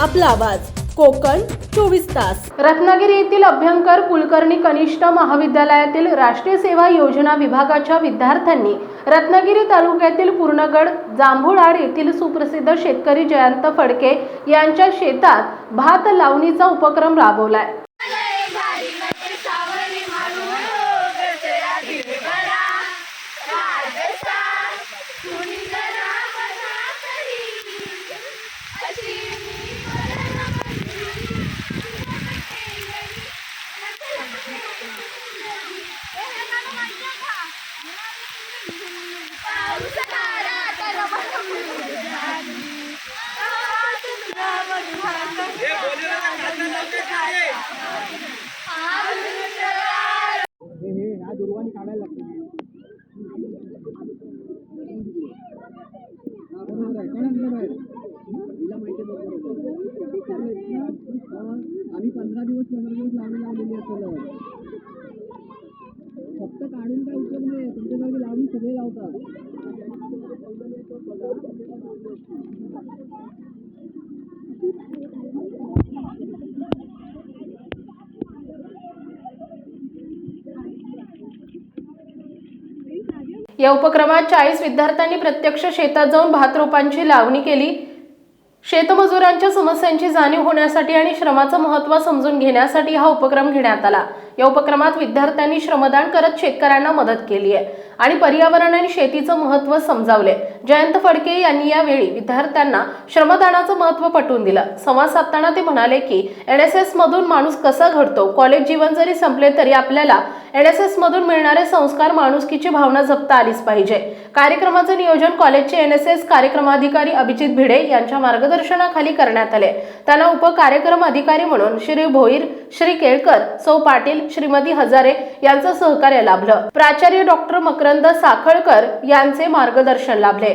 आपला आवाज. कोकण चोवीस तास. रत्नागिरी येथील अभ्यंकर कुलकर्णी कनिष्ठ महाविद्यालयातील राष्ट्रीय सेवा योजना विभागाच्या विद्यार्थ्यांनी रत्नागिरी तालुक्यातील पूर्णगड जांभुळाड येथील सुप्रसिद्ध शेतकरी जयंत फडके यांच्या शेतात भात लावणीचा उपक्रम राबवलाय. आम्ही पंधरा दिवस पंधरा दिवस लावणी लावलेली असेल फक्त काढून काय उपयोग नाही तुमच्यासारखे लावून सगळे लावतात. या उपक्रमात चाळीस विद्यार्थ्यांनी प्रत्यक्ष शेतात जाऊन भात रोपांची लावणी केली. शेतमजुरांच्या समस्यांची जाणीव होण्यासाठी आणि श्रमाचं महत्त्व समजून घेण्यासाठी हा उपक्रम घेण्यात आला. या उपक्रमात विद्यार्थ्यांनी श्रमदान करत शेतकऱ्यांना मदत केली आहे आणि पर्यावरण आणि शेतीचं महत्त्व समजावले. जयंत फडके यांनी यावेळी विद्यार्थ्यांना श्रमदानाचं महत्त्व पटवून दिलं. संवाद साधताना ते म्हणाले की एन एस एसमधून माणूस कसा घडतो? कॉलेज जीवन जरी संपले तरी आपल्याला एन एस एस मधून मिळणारे संस्कार माणुसकीची भावना जपता आलीच पाहिजे. कार्यक्रमाचं नियोजन कॉलेजचे एन एस एस कार्यक्रमाधिकारी अभिजित भिडे यांच्या मार्गदर्शनाखाली करण्यात आले. त्यांना उपकार्यक्रम अधिकारी म्हणून श्री भोईर श्री केळकर सौ पाटील श्रीमती हजारे यांचं सहकार्य लाभलं. प्राचार्य डॉक्टर मकरंद साखळकर यांचे मार्गदर्शन लाभले.